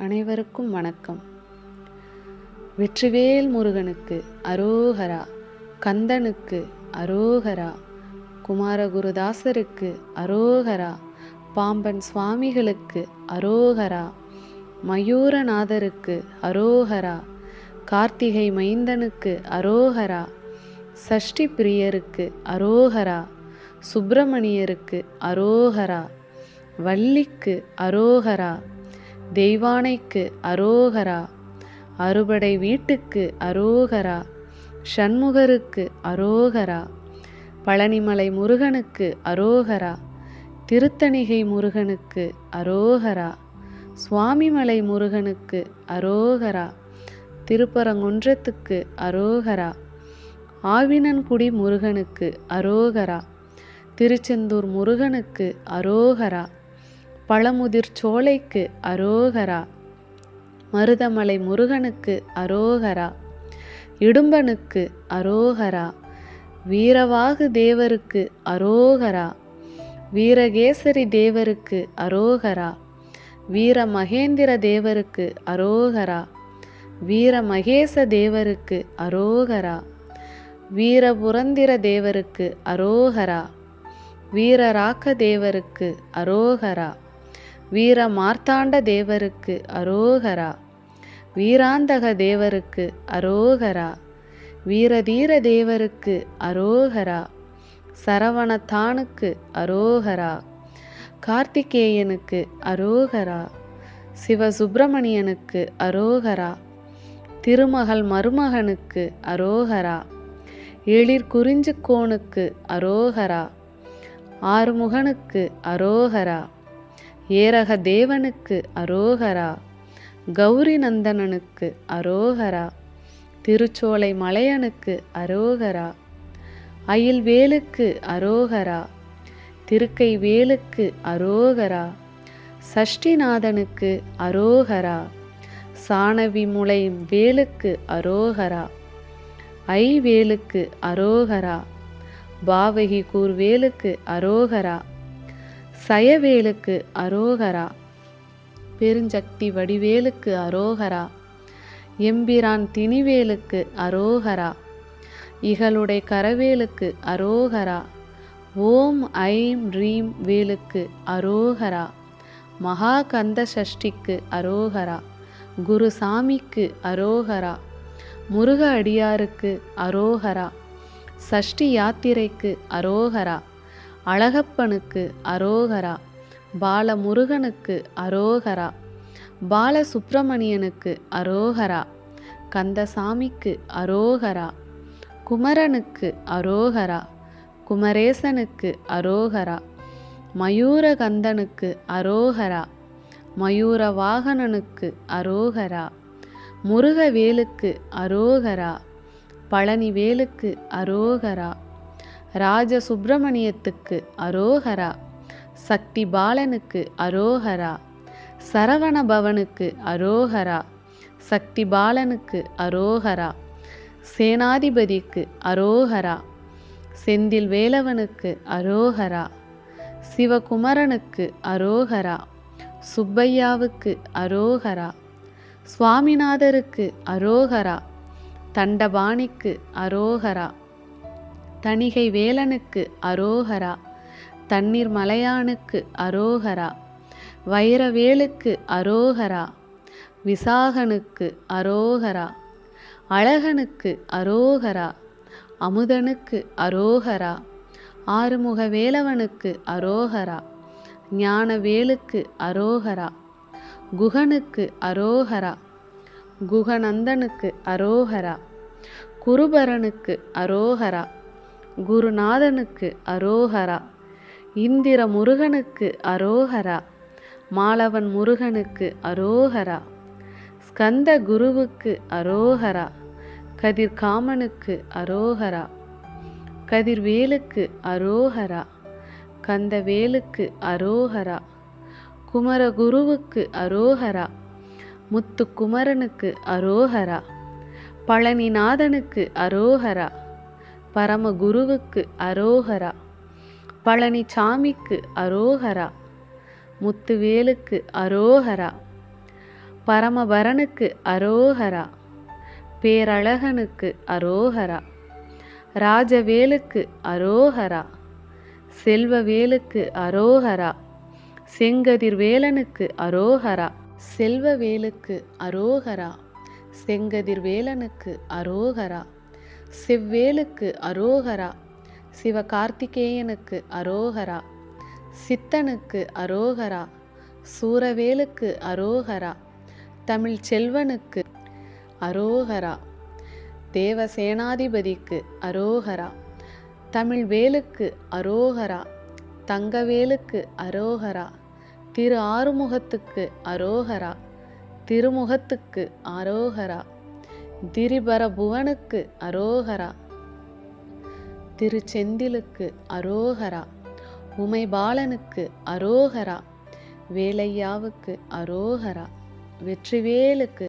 அனைவருக்கும் வணக்கம். வெற்றிவேல் முருகனுக்கு அரோகரா கந்தனுக்கு அரோகரா குமாரகுருதாசருக்கு அரோகரா பாம்பன் சுவாமிகளுக்கு அரோகரா மயூரநாதருக்கு அரோகரா கார்த்திகை மைந்தனுக்கு அரோகரா சஷ்டி பிரியருக்கு அரோகரா சுப்பிரமணியருக்கு அரோகரா வள்ளிக்கு அரோகரா தெய்வானைக்கு அரோகரா அறுபடை வீட்டுக்கு அரோகரா ஷண்முகருக்கு அரோகரா பழனிமலை முருகனுக்கு அரோகரா திருத்தணிகை முருகனுக்கு அரோகரா சுவாமிமலை முருகனுக்கு அரோகரா திருப்பரங்குன்றத்துக்கு அரோகரா ஆவினன்குடி முருகனுக்கு அரோகரா திருச்செந்தூர் முருகனுக்கு அரோகரா பழமுதிர் சோலைக்கு அரோகரா. மருதமலை முருகனுக்கு அரோகரா. இடும்பனுக்கு அரோகரா. வீரவாகு தேவருக்கு அரோகரா. வீரகேசரி தேவருக்கு அரோகரா. வீர மகேந்திர தேவருக்கு அரோகரா. வீர மகேச தேவருக்கு அரோகரா. வீரபுரந்திர தேவருக்கு அரோகரா. வீரராக்க தேவருக்கு அரோகரா. வீர மார்த்தாண்ட தேவருக்கு அரோகரா. வீராந்தக தேவருக்கு அரோகரா. வீரதீர தேவருக்கு அரோகரா. சரவணத்தானுக்கு அரோகரா. கார்த்திகேயனுக்கு அரோகரா. சிவசுப்பிரமணியனுக்கு அரோகரா. திருமகள் மருமகனுக்கு அரோகரா. எழிர் குறிஞ்சிக்கோனுக்கு அரோகரா. ஆறுமுகனுக்கு அரோகரா. ஏரக தேவனுக்கு அரோகரா கௌரி நந்தனனுக்கு அரோகரா திருச்சோலை மலையனுக்கு அரோகரா அயில்வேலுக்கு அரோகரா திருக்கை வேலுக்கு அரோகரா சஷ்டிநாதனுக்கு அரோகரா சாணவி முளை வேலுக்கு அரோகரா ஐவேலுக்கு அரோகரா பாவகி கூர்வேலுக்கு அரோகரா சயவேலுக்கு அரோகரா பெருஞ்சக்தி வடிவேலுக்கு அரோகரா எம்பிரான் திணிவேலுக்கு அரோகரா இகளுடை கரவேலுக்கு அரோகரா ஓம் ஐம் ரீம் வேலுக்கு அரோகரா மகா கந்த சஷ்டிக்கு அரோகரா குருசாமிக்கு அரோகரா முருக அடியாருக்கு அரோகரா சஷ்டி யாத்திரைக்கு அரோகரா அழகப்பனுக்கு அரோகரா பாலமுருகனுக்கு அரோகரா பாலசுப்பிரமணியனுக்கு அரோகரா கந்தசாமிக்கு அரோகரா குமரனுக்கு அரோகரா குமரேசனுக்கு அரோகரா மயூரகந்தனுக்கு அரோகரா மயூர வாகனனுக்கு அரோகரா முருகவேலுக்கு அரோகரா பழனிவேலுக்கு அரோகரா ராஜ சுப்பிரமணியத்துக்கு அரோகரா சக்தி பாலனுக்கு அரோகரா சரவண பவனுக்கு அரோகரா சக்தி பாலனுக்கு அரோகரா சேனாதிபதிக்கு அரோகரா செந்தில் வேலவனுக்கு அரோகரா சிவகுமரனுக்கு அரோகரா சுப்பையாவுக்கு அரோகரா சுவாமிநாதருக்கு அரோகரா தண்டபாணிக்கு அரோகரா தணிகை வேலனுக்கு அரோகரா தண்ணீர் மலையானுக்கு அரோகரா வைரவேலுக்கு அரோகரா விசாகனுக்கு அரோகரா அழகனுக்கு அரோகரா அமுதனுக்கு அரோகரா ஆறுமுக வேலவனுக்கு அரோகரா ஞானவேலுக்கு அரோகரா குகனுக்கு அரோகரா குகநந்தனுக்கு அரோகரா குருபரனுக்கு அரோகரா குருநாதனுக்கு அரோகரா. இந்திர முருகனுக்கு அரோகரா. மாலவன் முருகனுக்கு அரோகரா. ஸ்கந்த குருவுக்கு அரோகரா. கதிர்காமனுக்கு அரோகரா. கதிர்வேலுக்கு அரோகரா. கந்தவேலுக்கு அரோகரா. குமரகுருவுக்கு அரோகரா. முத்துக்குமரனுக்கு அரோகரா. பழனிநாதனுக்கு அரோகரா. பரமகுருவுக்கு அரோகரா. பழனிசாமிக்கு அரோகரா. முத்துவேலுக்கு அரோகரா. பரமபரனுக்கு அரோகரா. பேரழகனுக்கு அரோகரா. ராஜவேலுக்கு அரோகரா. செல்வவேலுக்கு அரோகரா. செங்கதிர்வேலனுக்கு அரோகரா. செல்வவேலுக்கு அரோகரா. செங்கதிர்வேலனுக்கு அரோகரா. செவ்வேலுக்கு அரோகரா சிவகார்த்திகேயனுக்கு அரோகரா சித்தனுக்கு அரோகரா சூரவேலுக்கு அரோகரா தமிழ் செல்வனுக்கு அரோகரா தேவசேனாதிபதிக்கு அரோகரா தமிழ் வேலுக்கு அரோகரா தங்கவேலுக்கு அரோகரா திரு ஆறுமுகத்துக்கு அரோகரா திருமுகத்துக்கு அரோகரா. திரிபரபுவனுக்கு அரோகரா. திருச்செந்திலுக்கு அரோகரா. உமைபாலனுக்கு அரோகரா. வேலையாவுக்கு அரோகரா. வெற்றிவேலுக்கு